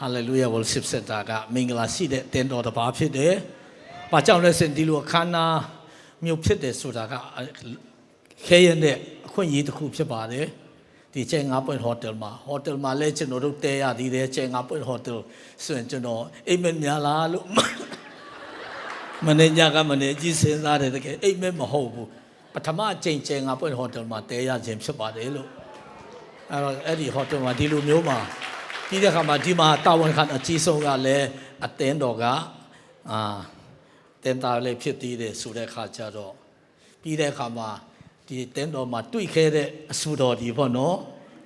ဟာလေလုယာ worship center ကမင်္ဂလာရှိတဲ့တင်တော်တစ်ပါးဖြစ်တယ်။ဘာကြောင့်လဲဆိုရင်ဒီလိုအခမ်းအနားမျိုးဖြစ်တယ်ဆိုတာကခဲရတဲ့အခွင့်အရေးတစ်ခုဖြစ်ပါတယ်။ဒီကျဲငါပွင့်ဟိုတယ်မှာဟိုတယ်မှာလဲကျွန်တော်တို့တဲရသေးတယ်ကျဲငါပွင့်ဟိုတယ်ဆိုရင်ကျွန်တော်အိမ်မက်များလားလို့မနေ့ညကမနေ့ကြီးစဉ်းစားတယ်တကယ်အိမ်မက်မဟုတ်ဘူးပထမအကြိမ်ကျဲငါပွင့်ဟိုတယ်မှာတဲရခြင်းဖြစ်ပါတယ်လို့အဲ့တော့အဲ့ဒီဟိုတယ်မှာဒီလိုမျိုးမှာ ပြီးတဲ့အခါမှာဒီမှာတာဝန်ခံအကြီးဆုံးကလည်းအသင်းတော်ကအာတင်တာလည်းဖြစ်သေးတယ်ဆိုတဲ့အခါကျတော့ပြီးတဲ့အခါမှာဒီတင်းတော်မှာတွေ့ခဲ့တဲ့အဆူတော်ဒီပေါ့နော်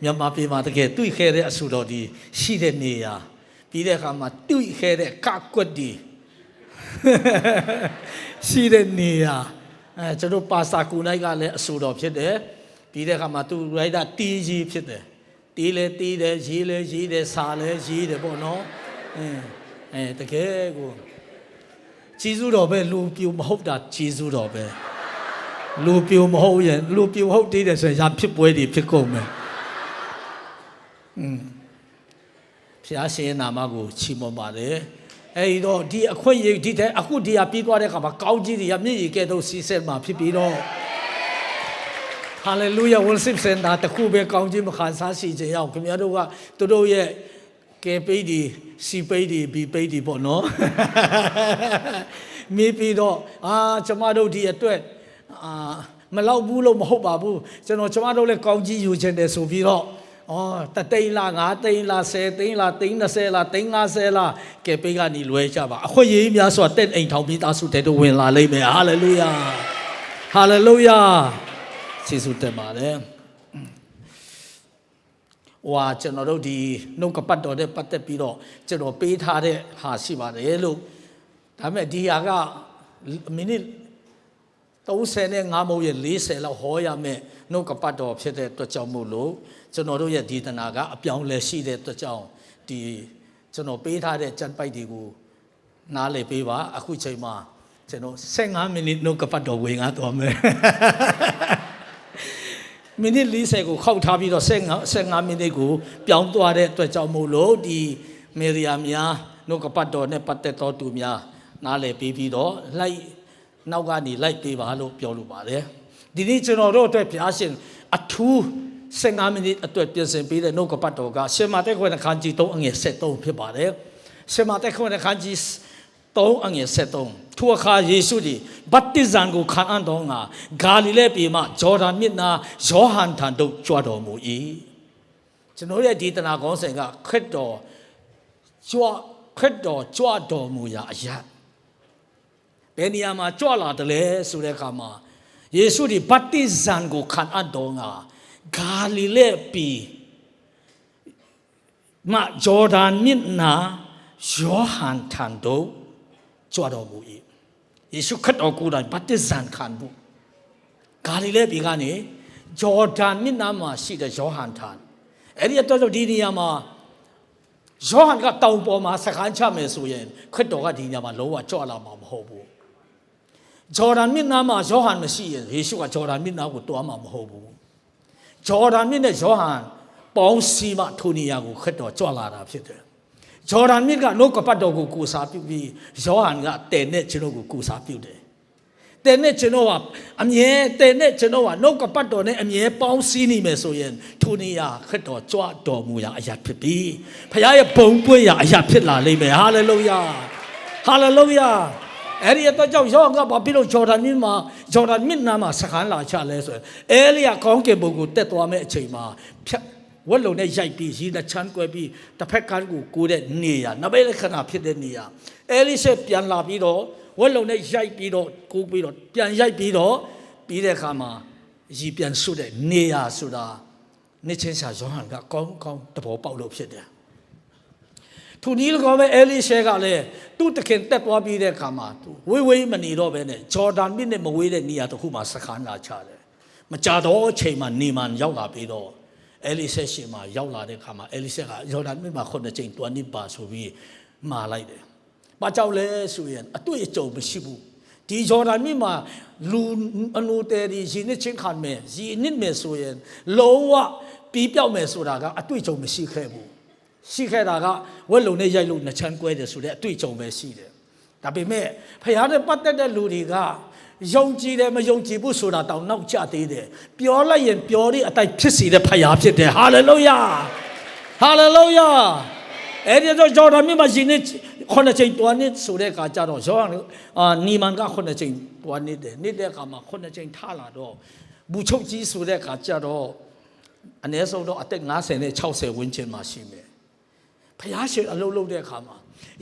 မြန်မာပြည်မှာတကယ်တွေ့ခဲ့တဲ့အဆူတော်ဒီရှိတဲ့နေရာပြီးတဲ့အခါမှာတွေ့ခဲ့တဲ့ကကွက်ဒီရှိတဲ့နေရာအဲကျွန်တော်ပါစာကူနိုင်ကလည်းအဆူတော်ဖြစ်တယ်ပြီးတဲ့အခါမှာသူရိုက်တာတီးကြီးဖြစ်တယ် တီးလဲတီးတယ်ရေးလဲရေးတယ်စာလဲရေးတယ်ပေါ့နော်အင်းအဲတကယ်ကိုဂျေဇုတော်ပဲလူပြူမဟုတ်တာဂျေဇုတော်ပဲလူပြူမဟုတ်ရင်လူပြူဟုတ်သေးတယ်ဆိုရင်ရာဖြစ်ပွဲတွေဖြစ်ကုန်မယ်อืมဖျားရှင်ရဲ့နာမကိုချီးမွမ်းပါတယ်အဲဒီတော့ဒီအခွင့်အရေးဒီတဲ့အခုဒီဟာပြီးသွားတဲ့အခါမှာကောင်းကြီးတွေကမြင့်ရီကဲ့သို့စီးဆက်မှာဖြစ်ပြီးတော့ ဟာလေလုယာ worship center တခုပဲကောင်းခြင်းမခံစားရှိခြင်းရောက်ခင်ဗျားတို့ကသူတို့ရဲ့ကဲပိတ်ဒီစီပိတ်ဒီဘီပိတ်ဒီပေါ့နော်မိပြီးတော့အာကျမတို့ဒီအတွက်အာမလောက်ဘူးလို့မဟုတ်ပါဘူးကျွန်တော်ကျမတို့လည်းကောင်းကြီးယူခြင်းတယ်ဆိုပြီးတော့အော်တသိန်းလား၅သိန်းလား10သိန်းလားသိန်း20လားသိန်း50လားကဲပိတ်ကနေလွဲကြပါအခွင့်အရေးများစွာတက်အိမ်ထောင်ပြီးသားစုတဲ့တို့ဝင်လာလိမ့်မယ်ဟာလေလုယာဟာလေလုယာ ကျေးဇူးတင်ပါတယ်။ဟွာကျွန်တော်တို့ဒီနှုတ်ကပတ်တော်တဲ့ပတ်သက်ပြီးတော့ကျွန်တော်ပေးထားတဲ့ဟာရှိပါတယ်လို့ဒါပေမဲ့ဒီဟာကမိနစ်30နဲ့5မို့ရ40လောက်ဟောရမယ်နှုတ်ကပတ်တော်ဖြစ်တဲ့အတွက်ကြောင့်မို့လို့ကျွန်တော်တို့ရဲ့ဒီတနာကအပြောင်းလဲရှိတဲ့အတွက်ကြောင့်ဒီကျွန်တော်ပေးထားတဲ့ကြံပိုက်တွေကိုနားလည်ပေးပါအခုချိန်မှာကျွန်တော်15မိနစ်နှုတ်ကပတ်တော်ဝင်ကားတော်မယ် မိနစ်40ကိုခောက်ထားပြီးတော့15 15မိနစ်ကိုပြောင်းသွားတဲ့အတွက်ကြောင့်မို့လို့ဒီမေရီယာများနှုတ်ကပတ်တော်နဲ့ပတ်သက်တော်သူများနားလည်ပြီးပြီးတော့လိုက်နောက်ကနေလိုက်ပေးပါလို့ပြောလိုပါတယ်ဒီနေ့ကျွန်တော်တို့အတွက်ဘုရားရှင်အထူး15မိနစ်အတွက်ပြင်ဆင်ပေးတဲ့နှုတ်ကပတ်တော်ကရှေမာတက်ခွင့်ခန်းကြီး3အငယ်73ဖြစ်ပါတယ်ရှေမာတက်ခွင့်ခန်းကြီး3အငယ်73 ထိုအခါယေရှုသည်ဗတ္တိဇံကိုခံအံ့တော်ငါဂါလိလဲပြည်မှဂျော်ဒန်မြစ်နာယောဟန်ထံသို့ကြွတော်မူ၏ကျွန်တော်ရဲ့ဒီတနာကောင်းစဉ်ကခရစ်တော်ကြွခရစ်တော်ကြွတော်မူရာအရာဘယ်နေရာမှာကြွလာတယ်လဲဆိုတဲ့အခါမှာယေရှုဒီဗတ္တိဇံကိုခံအံ့တော်ငါဂါလိလဲပြည်မှဂျော်ဒန်မြစ်နာယောဟန်ထံသို့ကြွတော်မူ၏ ယေရှုခရစ်တော်ကိုယ်တိုင်ဗတ္တိဇံခံဖို့ဂါလိလဲပြည်ကနေဂျော်ဒန်မြစ်နာမှာရှိတဲ့ယောဟန်ထံအဲ့ဒီအတွက်ကြောင့်ဒီနေရာမှာယောဟန်ကတောင်ပေါ်မှာစခန်းချမယ်ဆိုရင်ခရစ်တော်ကဒီနေရာမှာလုံးဝကြွလာမှာမဟုတ်ဘူးဂျော်ဒန်မြစ်နာမှာယောဟန်မရှိရင်ယေရှုကဂျော်ဒန်မြစ်နာကိုတွားမှာမဟုတ်ဘူးဂျော်ဒန်မြစ်နဲ့ယောဟန်ပေါင်းစီမှထိုနေရာကိုခရစ်တော်ကြွလာတာဖြစ်တယ် ဂျော်ဒန်မြစ်ကနှုတ်ကပတ်တော်ကိုကိုစားပြုပြီးယောဟန်ကတဲနဲ့ကျွန်တော်ကိုကိုစားပြုတယ်တဲနဲ့ကျွန်တော်ကအမြဲတဲနဲ့ကျွန်တော်ကနှုတ်ကပတ်တော်နဲ့အမြဲပေါင်းစည်းနေမယ်ဆိုရင်ထိုနေရာခရစ်တော်ကြွတော်မူရာအရာဖြစ်ပြီးဖခင်ရဲ့ဘုံပွင့်ရာအရာဖြစ်လာလိမ့်မယ်ဟာလေလုယာဟာလေလုယာအဲ့ဒီအတွက်ကြောင့်ယောဟန်ကဘာဖြစ်လို့ဂျော်ဒန်မြစ်မှာဂျော်ဒန်မြစ်နားမှာစခန်းလာချလဲဆိုရင်အဲလိယကောင်းကင်ဘုံကိုတက်သွားမဲ့အချိန်မှာဖြတ် ဝက်လုံနဲ့ရိုက်ပြီးရီလက်ချမ်းကွဲပြီးတစ်ဖက်ကန်းကိုကိုးတဲ့နေရနဘေလခဏဖြစ်တဲ့နေရအဲလိရှေပြန်လာပြီးတော့ဝက်လုံနဲ့ရိုက်ပြီးတော့ကိုးပြီးတော့ပြန်ရိုက်ပြီးတော့ပြီးတဲ့အခါမှာရီပြန်ဆွတ်တဲ့နေရဆိုတာနေချင်းစာယောဟန်ကကောင်းကောင်းတဘောပေါက်လို့ဖြစ်တယ်သူနီးလကောပဲအဲလိရှေကလည်းသူ့တခင်တက်သွားပြီးတဲ့အခါမှာသူဝေးဝေးမနေတော့ဘဲနဲ့ဂျော်ဒန်မြစ်နဲ့မဝေးတဲ့နေရာတစ်ခုမှာစခန်းလာချတယ်မကြတော့အချိန်မှာနေမန်ရောက်လာပြီးတော့ အဲလိဆက်ရှင်မှာရောက်လာတဲ့ခါမှာအဲလိဆက်ကယော်ဒန်မြစ်မှာခုနှစ်ကြိမ်တွားနစ်ပါဆိုပြီးမှာလိုက်တယ်။ဘာကြောင့်လဲဆိုရင်အတွေ့အကြုံမရှိဘူး။ဒီယော်ဒန်မြစ်မှာလူအနုတယ်ဒီရင်းနှစ်ချင်းခံမယ်ရင်းနှစ်မယ်ဆိုရင်လုံးဝပြီးပြောက်မယ်ဆိုတာကအတွေ့အကြုံမရှိခဲ့ဘူး။ရှိခဲ့တာကဝက်လုံနဲ့ရိုက်လို့နှစ်ချမ်းကွဲတယ်ဆိုတဲ့အတွေ့အကြုံပဲရှိတယ်ဒါပေမဲ့ဖခင်နဲ့ပတ်သက်တဲ့လူတွေက ယုံကြည်တယ်မယုံကြည်ဘူးဆိုတာတောင်နောက်ကျသေးတယ်ပြောလိုက်ရင်ပြောတဲ့အတိုင်းဖြစ်စီတဲ့ဖခင်ဖြစ်တယ်ဟာလေလုယာဟာလေလုယာအဲ့ဒီတော့ဂျော်ဒန်မြို့မှာရှင်နေခုနှစ်ချိန်တွားနေဆိုတဲ့အခါကျတော့ယောဟန်အာနီမန်ကခုနှစ်ချိန်တွားနေတယ်နေတဲ့အခါမှာခုနှစ်ချိန်ထလာတော့ဘူချုပ်ကြီးဆိုတဲ့အခါကျတော့အ ਨੇ ဆုံးတော့အသက်50နဲ့60ဝန်းကျင်မှာရှိမယ်ဖျားရှင်အလုပ်လုပ်တဲ့အခါမှာ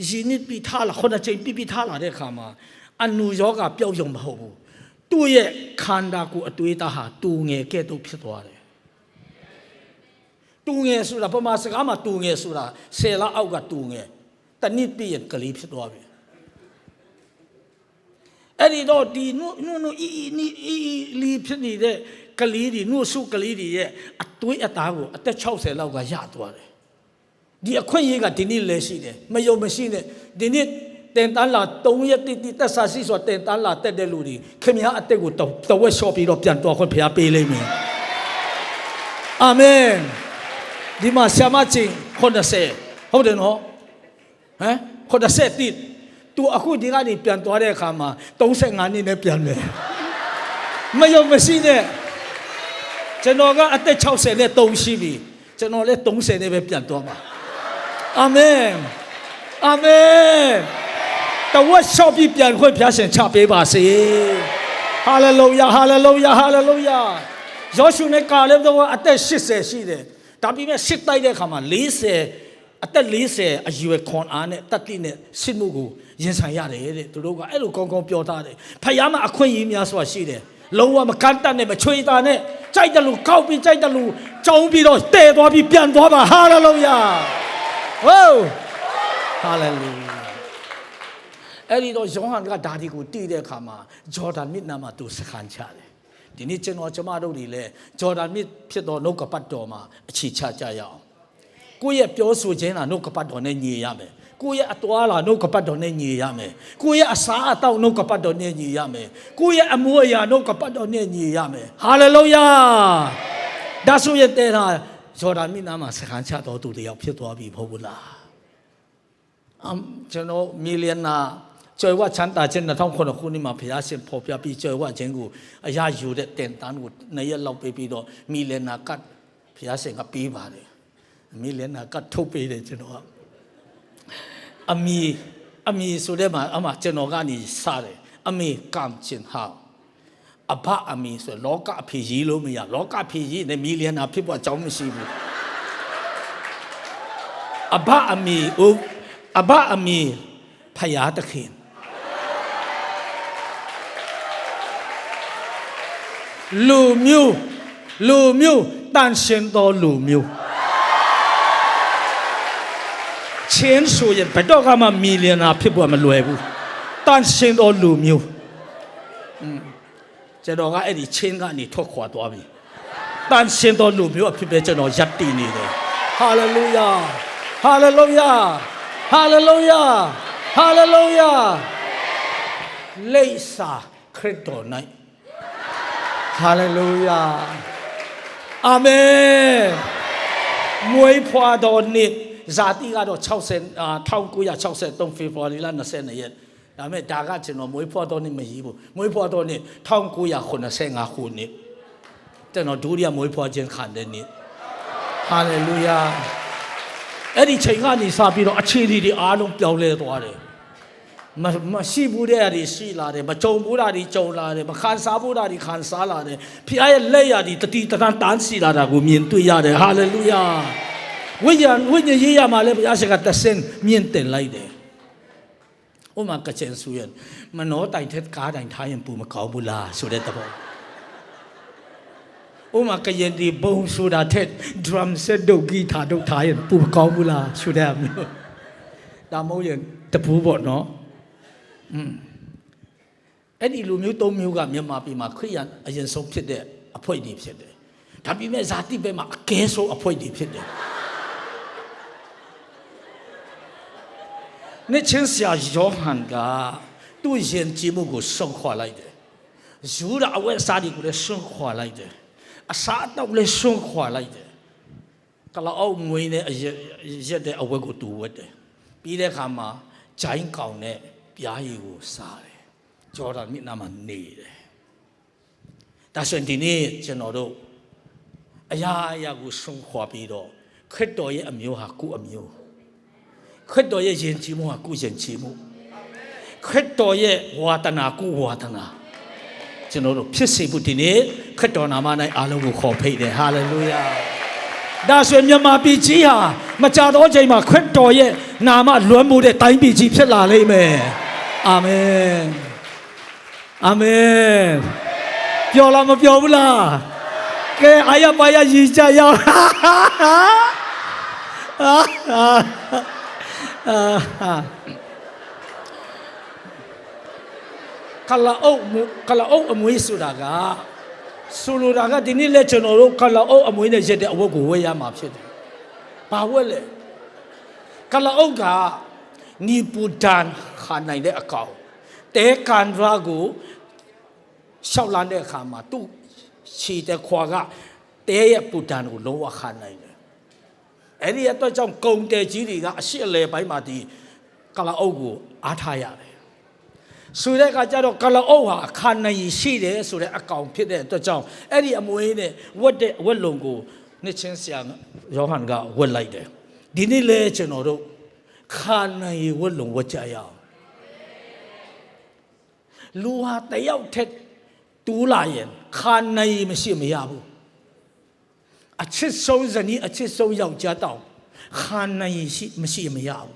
ယင်းနစ်ပြီးထားလာခုနှစ်ချိန်ပြီးပြီးထားလာတဲ့အခါမှာ အနုယောဂပျောက်ယုံမဟုတ်ဘူးသူ့ရဲ့ခန္ဓာကိုယ်အသွေးသားဟာတူငယ်ကဲ့သို့ဖြစ်သွားတယ်တူငယ်ဆိုတာပမာစကားမှာတူငယ်ဆိုတာဆယ်လအောက်ကတူငယ်တနစ်ပြည့်ရင်ကလေးဖြစ်သွားပြီအဲ့ဒီတော့ဒီနုနုနုအီအီနီအီအီလီဖြစ်နေတဲ့ကလေးတွေနုဆုကလေးတွေရဲ့အသွေးအသားကိုအသက်60လောက်ကရသွားတယ်ဒီအခွင့်အရေးကဒီနေ့လည်းရှိတယ်မယုံမရှိနဲ့ဒီနေ့ တင်တန်းလာ3ရက်တိတိသက်စာရှိဆိုတင်တန်းလာတက်တဲ့လူတွေခင်ဗျားအသက်ကိုတော့တဝက်လျှော့ပြီးတော့ပြန်တော်ခွင့်ဖျားပေးလိမ့်မယ်အာမင်ဒီမှာဆ iam ချင်း80ဟုတ်တယ်နော်ဟမ်80တိသူအခုဒီကနေပြန်သွားတဲ့အခါမှာ35နှစ်နဲ့ပြန်တယ်မယုံမရှိနဲ့ကျွန်တော်ကအသက်60နဲ့3ရှိပြီကျွန်တော်လည်း30နဲ့ပဲပြန်သွားမှာအာမင်အာမင် တဝက်လျှော့ပြီးပြန်ခွင့်ဖျားရှင်ချပေးပါစေဟာလေလုယာဟာလေလုယာဟာလေလုယာယောရှုနဲ့ကာလက်တို့ကအသက်80ရှိတယ်ဒါပေမဲ့စစ်တိုက်တဲ့အခါမှာ40အသက်40အရွယ်ခွန်အားနဲ့တက်တိနဲ့စစ်မှုကိုရင်ဆိုင်ရတယ်တဲ့သူတို့ကအဲ့လိုကောင်းကောင်းပြောထားတယ်ဖယားမအခွင့်အရေးများစွာရှိတယ်လုံးဝမကန့်တတ်နဲ့မချွေတာနဲ့ကြိုက်တယ်လို့ကောက်ပြီးကြိုက်တယ်လို့ကြောင်းပြီးတော့တဲသွားပြီးပြန်သွားပါဟာလေလုယာဝိုးဟာလေလုယာ အဲ့ဒီတော့ယောဟန်ကဒါဒီကိုတည်တဲ့အခါမှာဂျော်ဒန်မြစ်နားမှာသူစခန်းချတယ်ဒီနေ့ကျွန်တော်ကျမတို့တွေလည်းဂျော်ဒန်မြစ်ဖြစ်တော်နှုတ်ကပတ်တော်မှာအခြေချကြရအောင်ကိုယ့်ရဲ့ပြောဆိုခြင်းလာနှုတ်ကပတ်တော်နဲ့ညီရမယ်ကိုယ့်ရဲ့အသွားလာနှုတ်ကပတ်တော်နဲ့ညီရမယ်ကိုယ့်ရဲ့အစာအသောက်နှုတ်ကပတ်တော်နဲ့ညီရမယ်ကိုယ့်ရဲ့အမှုအရာနှုတ်ကပတ်တော်နဲ့ညီရမယ်ဟာလေလုယာဒါဆိုရင်တဲ့ဟာဂျော်ဒန်မြစ်နားမှာစခန်းချတော်သူတယောက်ဖြစ်သွားပြီမဟုတ်ဘူးလားအမ်ကျွန်တော်မီလီယနာ ကျွယ်ဝချမ်းသာခြင်း2009ခုနှစ်မှာဘုရားရှင်ဖော်ပြပြီးကျွယ်ဝခြင်းကိုအရာယူတဲ့တင်တန်းကိုနှစ်ရက်လောက်ပေးပြီးတော့မီလီယနာကတ်ဘုရားရှင်ကပေးပါတယ်မီလီယနာကတ်ထုတ်ပေးတယ်ကျွန်တော်ကအမီအမီဆိုတဲ့မှာအမကျွန်တော်ကနေစတယ်အမီကမ်ချင်ဟာအဘအမီဆိုလောကအဖေကြီးလို့မရလောကအဖေကြီးနဲ့မီလီယနာဖြစ်ဖို့အကြောင်းမရှိဘူးအဘအမီဥအဘအမီဖယားတခင် လူမျိုးလူမျိုးတန်ရှင်တော်လူမျိုးချင်းဆိုရင်ဘယ်တော့မှမီလီယနာဖြစ်ဖို့မလွယ်ဘူးတန်ရှင်တော်လူမျိုးอืมကျွန်တော်ကအဲ့ဒီချင်းကနေထွက်ခွာသွားပြီတန်ရှင်တော်လူမျိုးအဖြစ်ပဲကျွန်တော်ရပ်တည်နေတယ်ဟာလေလုယာဟာလေလုယာဟာလေလုယာဟာလေလုယာလိပ်စာခရစ်တော်၌ ဟာလေလုယာအာမင်မွေးဖွားတော်နေ့ဇာတိကတော့60အာ1963ဖေဖော်ဝါရီလ22ရက်ဒါပေမဲ့ဒါကကျွန်တော်မွေးဖွားတော်နေ့မရဘူးမွေးဖွားတော်နေ့1985ခုနှစ်ကျွန်တော်ဒုတိယမွေးဖွားခြင်းခံတဲ့နေ့ဟာလေလုယာအဲ့ဒီချိန်ကနေစပြီးတော့အခြေအနေတွေအားလုံးပြောင်းလဲသွားတယ် မမရှိဘူးတဲ့အရာတွေရှိလာတယ်မကြုံဘူးတာတွေကြုံလာတယ်မခံစားဘူးတာတွေခံစားလာတယ်ဖခင်ရဲ့လက်ရည်တတိတန်းတန်းစီလာတာကိုမြင်တွေ့ရတယ်ဟာလေလုယာဝိညာဉ်ဝိညာဉ်ရေးရမှာလည်းဘုရားရှင်ကတဆင်မြင်တင်လိုက်တယ်ဥမာကချင်ဆူရင်မနောတိုင်ထက်ကားတိုင်ထားရင်ပူမကောင်းဘူးလားဆိုတဲ့သဘောဥမာကရင်ဒီဘုံဆိုတာထက် drum set ဒုတ်ဂီတာဒုတ်ထားရင်ပူမကောင်းဘူးလားဆိုတဲ့အမျိုးဒါမဟုတ်ရင်တပူးပေါ့နော် อืมအဲ့ဒီလူမျိုးသုံးမျိုးကမြန်မာပြည်မှာခရိယန်အရင်ဆုံးဖြစ်တဲ့အဖွဲ့တွေဖြစ်တယ်ဒါပေမဲ့ဇာတိဘက်မှာအကဲဆုံးအဖွဲ့တွေဖြစ်တယ်နှစ်ချင်းဆရာယောဟန်ကသူ့ယဉ်ကျေးမှုကိုဆုံးခွာလိုက်တယ်ယူဒအဝဲစားတွေကိုလည်းဆုံးခွာလိုက်တယ်အစားအတော့လည်းဆွန့်ခွာလိုက်တယ်ကလာအောက်မွေးနဲ့အရက်ရက်တဲ့အဝတ်ကိုတူဝတ်တယ်ပြီးတဲ့အခါမှာဂျိုင်းကောင်နဲ့ ပြားရည်ကိုစားတယ်ဂျော်ဒန်မြစ်နာမှာနေတယ်ဒါဆိုရင်ဒီနေ့ကျွန်တော်တို့အရာအရာကိုဆုံးခွာပြီးတော့ခရစ်တော်ရဲ့အမျိုးဟာကိုယ့်အမျိုးခရစ်တော်ရဲ့ယဉ်ကျေးမှုဟာကိုယ့်ယဉ်ကျေးမှုခရစ်တော်ရဲ့ဝါဒနာကိုယ့်ဝါဒနာကျွန်တော်တို့ဖြစ်စေဖို့ဒီနေ့ခရစ်တော်နာမ၌အားလုံးကိုခေါ်ဖိတ်တယ်ဟာလေလုယာဒါဆိုရင်မြန်မာပြည်ကြီးဟာမကြတော့ချိန်မှာခရစ်တော်ရဲ့နာမလွမ်းမိုးတဲ့တိုင်းပြည်ကြီးဖြစ်လာလိမ့်မယ် အာမင်အာမင်ပြောလားမပြောဘူးလားကဲအာရပါရရည်ကြရအောင်ကလာအုပ်မူကလာအုပ်အမွေးဆိုတာကဆိုလိုတာကဒီနေ့လဲကျွန်တော်တို့ကလာအုပ်အမွေးနဲ့ရက်တဲ့အဝတ်ကိုဝယ်ရမှာဖြစ်တယ်။ဘာဝတ်လဲကလာအုပ်က နီပူဒန်ခါနိုင်တဲ့အကောင်တဲကန်ရာကိုရှောက်လန်းတဲ့အခါမှာသူ့ခြေတဲ့ခွာကတဲရဲ့ပူဒန်ကိုလုံးဝခါနိုင်တယ်။အဲ့ဒီအတွက်ကြောင့်ကုံတဲကြီးတွေကအရှိအလဲပိုင်းမှာဒီကလာအုပ်ကိုအားထားရတယ်ဆိုတဲ့အခါကျတော့ကလအုပ်ဟာအခါနိုင်ရှိတယ်ဆိုတဲ့အကောင်ဖြစ်တဲ့အတွက်ကြောင့်အဲ့ဒီအမွေးနဲ့ဝတ်တဲ့ဝတ်လုံကိုနှစ်ချင်းဆရာယောဟန်ကဝတ်လိုက်တယ်ဒီနေ့လဲကျွန်တော်တို့ ခါနိုင်ဝတ်လုံဝတ်ကြရအောင်လူဟာတယောက်ထက်တူးလာရင်ခါနိုင်မရှိမရဘူးအချစ်ဆုံးဇနီးအချစ်ဆုံးယောက်ျားတောင်ခါနိုင်ရှိမရှိမရဘူး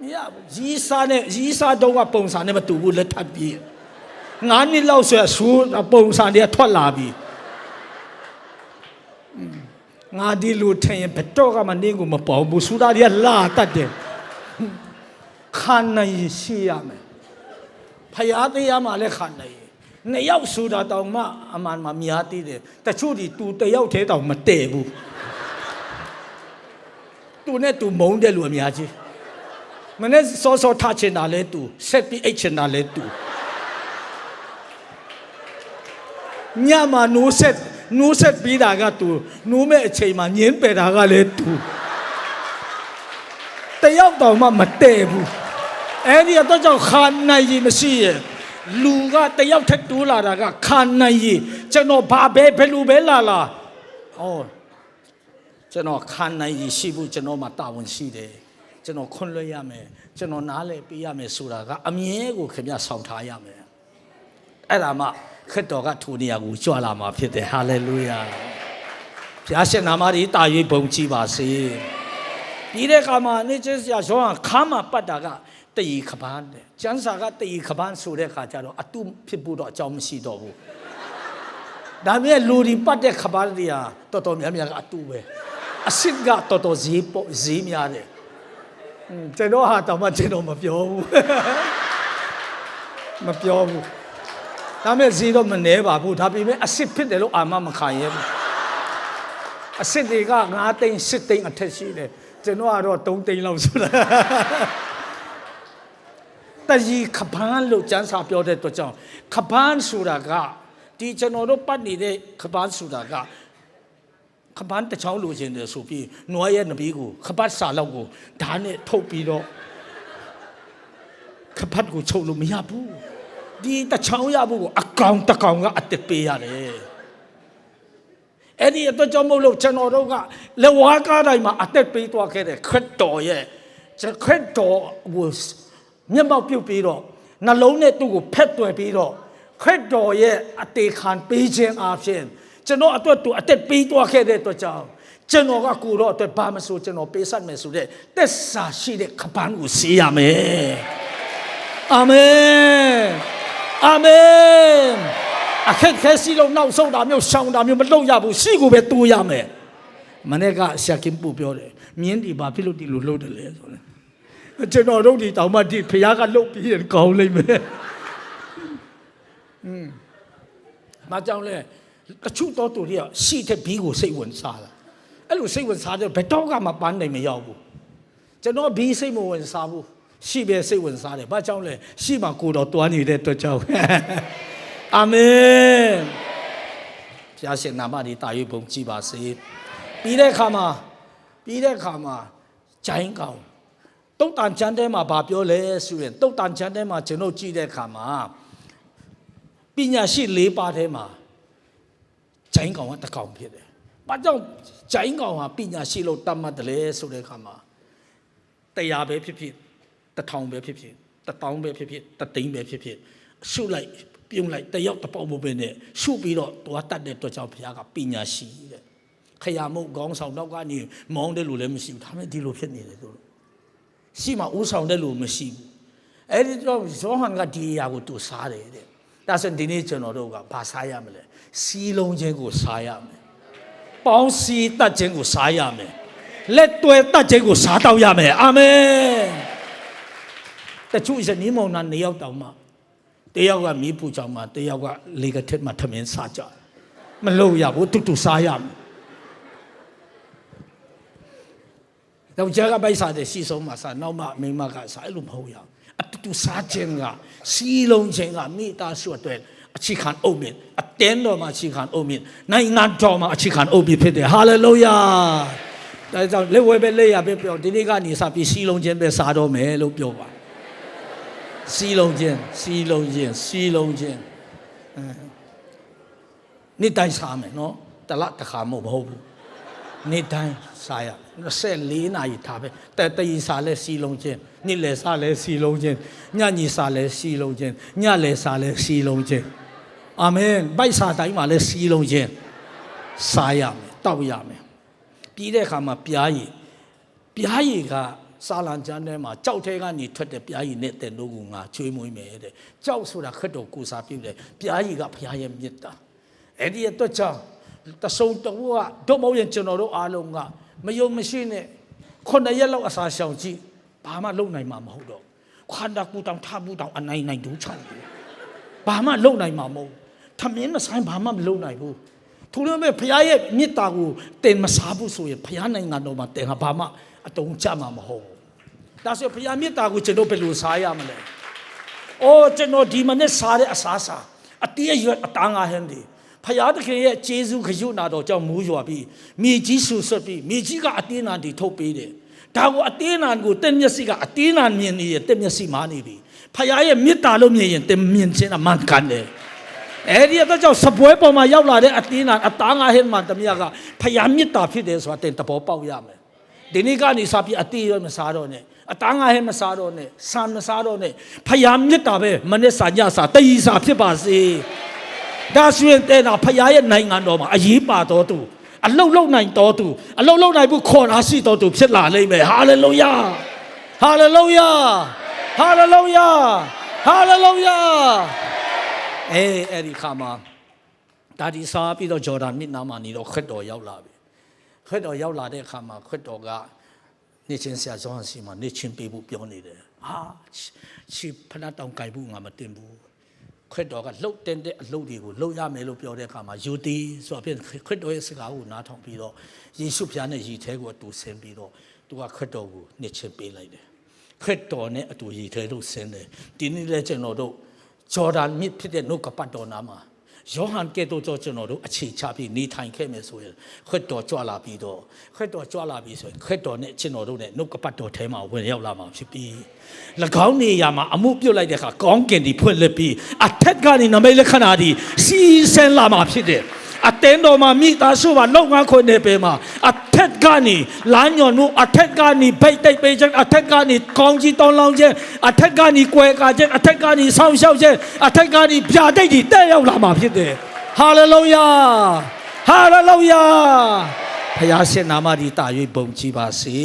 မရဘူးရီးစားနဲ့ရီးစားတော့ကပုံစံနဲ့မတူဘူးလက်ထပ်ပြီးငါးနှစ်လောက်ဆိုရဆူပုံစံတွေကထွက်လာပြီ ငါဒီလူထင်ရင်ဘယ်တော့ကမှနင်းကိုမပေါဘူးဆူတာတွေကလာတတ်တယ်ခန္ဓာရရှိရမယ်ဖယားတရားမှလည်းခန္ဓာရနှစ်ယောက်ဆူတာတောင်မှအမှန်မှများသေးတယ်တချို့ဒီတူတယောက်သေးတောင်မတည့်ဘူးသူနဲ့သူမုန်းတဲ့လူအများကြီးမနေ့စောစောထားချင်တာလဲသူဆက်ပြီးအိတ်ချင်တာလဲသူညမှာနိုးဆက် နိုးဆက်ပြီးတာကသူနိုးမဲ့အချိန်မှာညင်းပယ်တာကလဲသူတယောက်တောင်မှမတည့်ဘူးအဲ့ဒီတော့ကြောင့်ခါနိုင်ကြီးမရှိရဲ့လူကတယောက်ထက်တိုးလာတာကခါနိုင်ကြီးကျွန်တော်ဘာပဲဘယ်လူပဲလာလာဩကျွန်တော်ခါနိုင်ကြီးရှိဖို့ကျွန်တော်မှာတာဝန်ရှိတယ်ကျွန်တော်ခွန်လွှဲရမယ်ကျွန်တော်နားလဲပေးရမယ်ဆိုတာကအမြဲကိုခင်ဗျဆောင်ထားရမယ်အဲ့ဒါမှ ခရစ်တော်ကထိုနေရာကိုကြွလာမှာဖြစ်တယ်ဟာလေလုယာဘုရားရှင်နာမကြီးတာ၍ဘုံကြည်ပါစေပြီးတဲ့အခါမှာနေချင်းဆရာယောဟန်ခါမှာပတ်တာကတည်ခပန်းတဲ့ကျမ်းစာကတည်ခပန်းဆိုတဲ့အခါကျတော့အတုဖြစ်ဖို့တော့အကြောင်းမရှိတော့ဘူးဒါပေမဲ့လူဒီပတ်တဲ့ခပန်းတွေကတော်တော်များများကအတုပဲအစ်စ်ကတော်တော်ဈေးပေါ့ဈေးများတယ်ကျွန်တော်ဟာတောင်မှကျွန်တော်မပြောဘူးမပြောဘူး ဒါမဲ့ဈေးတော့မနှဲပါဘူးဒါပေမဲ့အစ်စ်ဖြစ်တယ်လို့အာမမခံရဘူးအစ်စ်တွေက9သိန်း10သိန်းအထက်ရှိတယ်ကျွန်တော်ကတော့3သိန်းလောက်ဆိုတာတကြီးခပန်းလို့ကျန်းစာပြောတဲ့အတွက်ကြောင့်ခပန်းဆိုတာကဒီကျွန်တော်တို့ပတ်နေတဲ့ခပန်းဆိုတာကခပန်းတစ်ချောင်းလိုချင်တယ်ဆိုပြီးနွားရဲ့နဘေးကိုခပတ်စာလောက်ကိုဓာတ်နဲ့ထုတ်ပြီးတော့ခပတ်ကိုချုပ်လို့မရဘူး ဒီတစ်ချောင်းရဖို့ကိုအကောင်တကောင်ကအတစ်ပေးရတယ်အဲ့ဒီအတွက်ကြောင့်မို့လို့ကျွန်တော်တို့ကလဝါကားတိုင်းမှာအသက်ပေးသွားခဲ့တဲ့ခရစ်တော်ရဲ့ခရစ်တော်ကိုမျက်မှောက်ပြုတ်ပြီးတော့နှလုံးနဲ့သူ့ကိုဖက်တွယ်ပြီးတော့ခရစ်တော်ရဲ့အသေးခံပေးခြင်းအပြင်ကျွန်တော်အတွက်သူအသက်ပေးသွားခဲ့တဲ့အတွက်ကြောင့်ကျွန်တော်ကကိုတော့အတွက်ဘာမဆိုကျွန်တော်ပေးဆက်မယ်ဆိုတဲ့သက်စာရှိတဲ့ခပန်းကိုစီးရမယ်အာမင် အာမင်အခက်ခဲစီလုံးနောက်ဆုံးတာမျိုးရှောင်တာမျိုးမလုပ်ရဘူးရှိကိုပဲတူရမယ်မနေ့ကဆရာကင်ပူပြောတယ်မြင်းဒီဘာဖြစ်လို့ဒီလိုလုပ်တယ်လဲဆိုတယ်ကျွန်တော်တို့ဒီတောင်မှဒီဖခင်ကလှုပ်ပြီးရင်ကောင်းလိမ့်မယ်อืมမကြောင်လဲတချို့တော့သူတွေကရှိတဲ့ဘီးကိုစိတ်ဝင်စားတာအဲ့လိုစိတ်ဝင်စားတဲ့ဘယ်တော့မှပန်းနိုင်မရောက်ဘူးကျွန်တော်ဘီးစိတ်မဝင်စားဘူး ရှိပဲစိတ်ဝင်စားတယ်ဘာကြောင့်လဲရှိမှကိုတော့တွားနေတဲ့အတွက်ကြောင့်အာမင်ဘုရားရှင်နာမဒီတာ၍ဘုံကြည်ပါစေပြီးတဲ့အခါမှာပြီးတဲ့အခါမှာဂျိုင်းကောင်တုတ်တန်ချမ်းထဲမှာဗာပြောလဲဆိုရင်တုတ်တန်ချမ်းထဲမှာကျွန်တော်ကြည့်တဲ့အခါမှာပညာရှိ၄ပါးထဲမှာဂျိုင်းကောင်ကတစ်ကောင်ဖြစ်တယ်။ဘာကြောင့်ဂျိုင်းကောင်ဟာပညာရှိလို့တတ်မှတ်တယ်လဲဆိုတဲ့အခါမှာတရားပဲဖြစ်ဖြစ် တစ်ထောင်ပဲဖြစ်ဖြစ်တစ်တောင်းပဲဖြစ်ဖြစ်တစ်သိန်းပဲဖြစ်ဖြစ်ရှုလိုက်ပြုံးလိုက်တယောက်တစ်ပေါက်မပဲနဲ့ရှုပြီးတော့တွားတတ်တဲ့အတွက်ကြောင့်ဘုရားကပညာရှိတဲ့ခရမုတ်ခေါင်းဆောင်တော့ကနေမောင်းတဲ့လူလည်းမရှိဘူးဒါပေမဲ့ဒီလိုဖြစ်နေတယ်သူတို့ရှိမှဥဆောင်တဲ့လူမရှိဘူးအဲ့ဒီတော့ဇောဟန်ကဒီအရာကိုသူစားတယ်တဲ့ဒါဆိုရင်ဒီနေ့ကျွန်တော်တို့ကဘာစားရမလဲစီးလုံးခြင်းကိုစားရမယ်ပေါင်းစည်းတတ်ခြင်းကိုစားရမယ်လက်တွဲတတ်ခြင်းကိုစားတော့ရမယ်အာမင် တချို့ဇနီးမောင်နှံနှစ်ယောက်တောင်မှတယောက်ကမီးပူကြောင်မှတယောက်ကလေကထက်မှထမင်းစားကြတယ်မလို့ရဘူးတူတူစားရမယ်တော့ကြာကပိုက်စားတဲ့စီဆုံးမှာစားနောက်မှမိမကစားအဲ့လိုမဟုတ်ရဘူးအတူတူစားခြင်းကစီလုံးခြင်းကမိသားစုအတွက်အခြေခံအုပ်မြင့်အတင်းတော်မှာအခြေခံအုပ်မြင့်နိုင်ငံတော်မှာအခြေခံအုပ်မြင့်ဖြစ်တယ်ဟာလေလုယာဒါကြောင့်လက်ဝဲပဲလက်ရပဲပြောဒီနေ့ကနေစပြီးစီလုံးခြင်းပဲစားတော့မယ်လို့ပြောပါ စီလုံးခြင်းစီလုံးခြင်းစီလုံးခြင်းအဲနေ့တိုင်းစားမယ်နော်တလတစ်ခါမဟုတ်ဘူးနေ့တိုင်းစားရ24နာရီထားပဲតែတရီစားလဲစီလုံးခြင်းနေ့လယ်စားလဲစီလုံးခြင်းညညီစားလဲစီလုံးခြင်းညလယ်စားလဲစီလုံးခြင်းအာမင်ဗိုက်စားတိုင်းမှာလဲစီလုံးခြင်းစားရမယ်တောက်ရမယ်ပြီးတဲ့အခါမှာပြားရည်ပြားရည်က စာလံကျမ်းထဲမှာကြောက်ထဲကနေထွက်တဲ့ပြားရည်နဲ့တဲ့တို့ကငါချွေးမွေးမယ်တဲ့ကြောက်ဆိုတာခတ်တော်ကိုစားပြုတယ်ပြားရည်ကဘုရားရဲ့မြတ်တာအဲ့ဒီအတွက်ကြောင့်တဆုံတဝကတို့မဟုတ်ရင်ကျွန်တော်တို့အားလုံးကမယုံမရှိနဲ့ခုနှစ်ရက်လောက်အစာရှောင်ကြည့်ဘာမှလုံနိုင်မှာမဟုတ်တော့ခန္ဓာကိုယ်တောင်ထဘူးတောင်အနိုင်နိုင်ဒူးချတယ်ဘာမှလုံနိုင်မှာမဟုတ်ထမင်းမဆိုင်ဘာမှမလုံနိုင်ဘူးသူတို့မဲ့ဖခင်ရဲ့မေတ္တာကိုတင်မစားဘူးဆိုရင်ဖခင်နိုင်ငံတော်မှာတင်ဟာဘာမှအတုံးချမှာမဟုတ်ဘူး ဒါဆိုဖခင်မေတ္တာကိုကျွန်တော်ဘယ်လိုစားရမလဲအိုးကျွန်တော်ဒီမနေ့စားတဲ့အစားစားအတေးရွက်အတန်းငါဟင်းဒီဖယားသခင်ရဲ့ကျေးဇူးခရုနာတော်ကြောင့်မူးရွာပြီးမြေကြီးဆူဆွတ်ပြီးမြေကြီးကအတင်းနာတီထုတ်ပေးတယ်ဒါကိုအတင်းနာကိုတက်မျက်စိကအတင်းနာမြင်နေရတက်မျက်စိမာနေပြီဖယားရဲ့မေတ္တာလို့မြင်ရင်တက်မြင်ခြင်းအမှန်ကန်တယ်အဲ့ဒီအတွက်ကြောင့်စပွဲပေါ်မှာရောက်လာတဲ့အတင်းနာအသားငါဟင်းမှတမရကဖယားမေတ္တာဖြစ်တယ်ဆိုတာတင်တဘောပေါက်ရမယ်ဒီနေ့ကနေစပြီးအတေးရမစားတော့နဲ့ အသားငါဟဲမစားတော့နဲ့ဆန်မစားတော့နဲ့ဖယားမြတ်တာပဲမနစ်စာညစာတည်ီစာဖြစ်ပါစေဒါဆိုရင်တဲ့နာဖယားရဲ့နိုင်ငံတော်မှာအရေးပါတော်သူအလုတ်လုတ်နိုင်တော်သူအလုတ်လုတ်နိုင်ဖို့ခေါ်ထားရှိတော်သူဖြစ်လာလိမ့်မယ်ဟာလေလုယာဟာလေလုယာဟာလေလုယာဟာလေလုယာအေးအဲ့ဒီခါမှာဒါဒီစားပြီးတော့ဂျော်ဒန်မြစ်နားမှာနေတော့ခရစ်တော်ရောက်လာပြီခရစ်တော်ရောက်လာတဲ့အခါမှာခရစ်တော်က နေချင်းဆရာဇောဟန်စီမှာနေချင်းပေးဖို့ပြောနေတယ်ဟာချီဖနာတောင်ကြိုက်ဘူးငါမတင်ဘူးခရစ်တော်ကလှုပ်တင်တဲ့အလုပ်တွေကိုလှုပ်ရမယ်လို့ပြောတဲ့အခါမှာယူတီဆိုတော့ခရစ်တော်ရဲ့စကားကိုနားထောင်ပြီးတော့ယေရှုဖျားနဲ့ရည်ထဲကိုအတူဆင်းပြီးတော့သူကခရစ်တော်ကိုနေချင်းပေးလိုက်တယ်ခရစ်တော်နဲ့အတူရည်ထဲတို့ဆင်းတယ်ဒီနေ့လည်းကျွန်တော်တို့ဂျော်ဒန်မြစ်ဖြစ်တဲ့နှုတ်ကပတ်တော်နာမှာ ယောဟန်ကဲ့သို့သောကျွန်တော်တို့အခြေချပြီးနေထိုင်ခဲ့မယ်ဆိုရင်ခရစ်တော်ကြွလာပြီးတော့ခရစ်တော်ကြွလာပြီးဆိုရင်ခရစ်တော်နဲ့ကျွန်တော်တို့နဲ့နှုတ်ကပတ်တော်ထဲမှာဝင်ရောက်လာမှာဖြစ်ပြီး၎င်းနေရာမှာအမှုပြုတ်လိုက်တဲ့အခါကောင်းကင်ဒီဖွင့်လက်ပြီးအထက်ကနေနမိတ်လက္ခဏာဒီစီဆင်းလာမှာဖြစ်တယ် အတင်းတော်မှာမိသားစုမှာလောက်ငါခွနေပေမှာအထက်ကနေလမ်းညွန်မှုအထက်ကနေဗိတ်တိတ်ပေးခြင်းအထက်ကနေကောင်းကြီးတောင်းလောင်းခြင်းအထက်ကနေကွယ်ကာခြင်းအထက်ကနေဆောင်းလျှောက်ခြင်းအထက်ကနေပြာတိတ်ကြီးတက်ရောက်လာမှာဖြစ်တယ်ဟာလေလုယာဟာလေလုယာဖခင်ရှင်နာမဒီတာ၍ဘုံကြည်ပါစေ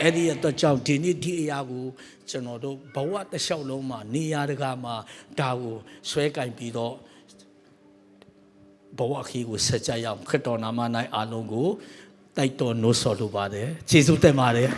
အဲ့ဒီအတွက်ကြောင့်ဒီနေ့ဒီအရာကိုကျွန်တော်တို့ဘဝတစ်လျှောက်လုံးမှာနေရာတကာမှာဒါကိုဆွဲကင်ပြီးတော့ ဘဝခီးကိုဆက်ကြရအောင်ခရစ်တော်နာမ၌အားလုံးကိုတိုက်တော်နိုးဆော်လိုပါတယ်ကျေးဇူးတင်ပါတယ်